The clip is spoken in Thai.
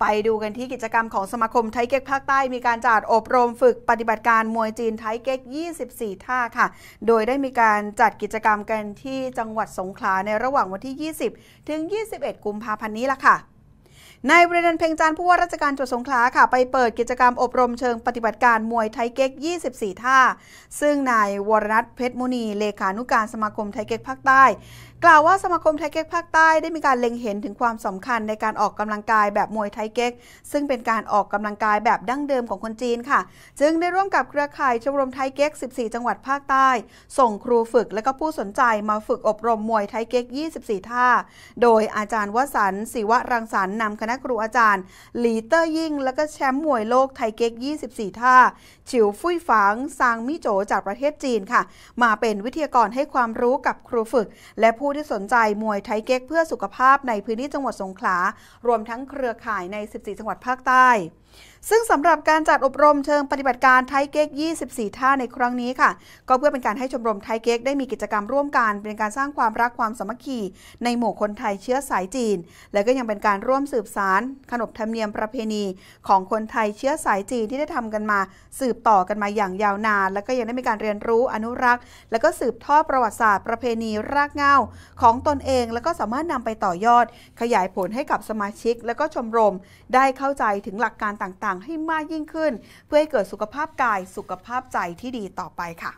ไปดูกันที่กิจกรรมของสมาคมไทเก๊กภาคใต้มีการจัดอบรมฝึกปฏิบัติการมวยจีนไทเก๊ก 24 ท่าค่ะ โดยได้มีการจัดกิจกรรมกันที่จังหวัดสงขลาในระหว่างวันที่ 20 ถึง 21 กุมภาพันธ์นี้ละค่ะ นายประเด็นเพ่งจันผู้ว่าราชการจังหวัดสงขลาค่ะ ไปเปิดกิจกรรมอบรมเชิงปฏิบัติการมวยไทเก๊ก 24 ท่า ซึ่งนายวรนัทเพชรมุนี เลขานุการสมาคมไทเก๊กภาคใต้ กล่าวว่าสมาคมไทเก๊กภาคใต้ได้มีการเล็งเห็นถึงความสำคัญในการออกกำลังกายแบบมวยไทเก๊ก ซึ่งเป็นการออกกำลังกายแบบดั้งเดิมของคนจีนค่ะ จึงได้ร่วมกับเครือข่ายชมรมไทเก๊ก 14 จังหวัดภาคใต้ ส่งครูฝึกและก็ผู้สนใจมาฝึกอบรมมวยไทเก๊ก 24 ท่า โดยอาจารย์วสันต์ศิวรังสรรค์นำคณะครูอาจารย์หลีเตอร์ยิ่ง และก็แชมป์มวยโลกไทเก๊ก 24 ท่า ฉิวฟุ่ยฝังซางมิโจจากประเทศจีนค่ะ มาเป็นวิทยากรให้ความรู้กับครูฝึก และผู้ที่สนใจมวยไทเก๊กเพื่อสุขภาพในพื้นที่จังหวัดสงขลารวมทั้งเครือข่ายใน 14 จังหวัดภาคใต้ซึ่งสำหรับการจัดอบรมเชิงปฏิบัติการไทเก๊ก 24 ท่าในครั้งนี้ค่ะ ก็เพื่อเป็นการให้ชมรมไทเก๊กได้มีกิจกรรมร่วมกัน เป็นการสร้างความรักความสามัคคี ในหมู่คนไทยเชื้อสายจีน และก็ยังเป็นการร่วมสืบสารขนบธรรมเนียมประเพณี ของคนไทยเชื้อสายจีนที่ได้ทำกันมา สืบต่อกันมาอย่างยาวนาน และก็ยังได้มีการเรียนรู้อนุรักษ์ และก็สืบทอดประวัติศาสตร์ประเพณีรากเหง้าของตนเอง และก็สามารถนำไปต่อยอด ขยายผลให้กับสมาชิก และก็ชมรมได้เข้าใจถึงหลักการต่างางๆ ให้มากยิ่งขึ้น เพื่อให้เกิดสุขภาพกายสุขภาพใจที่ดีต่อไปค่ะ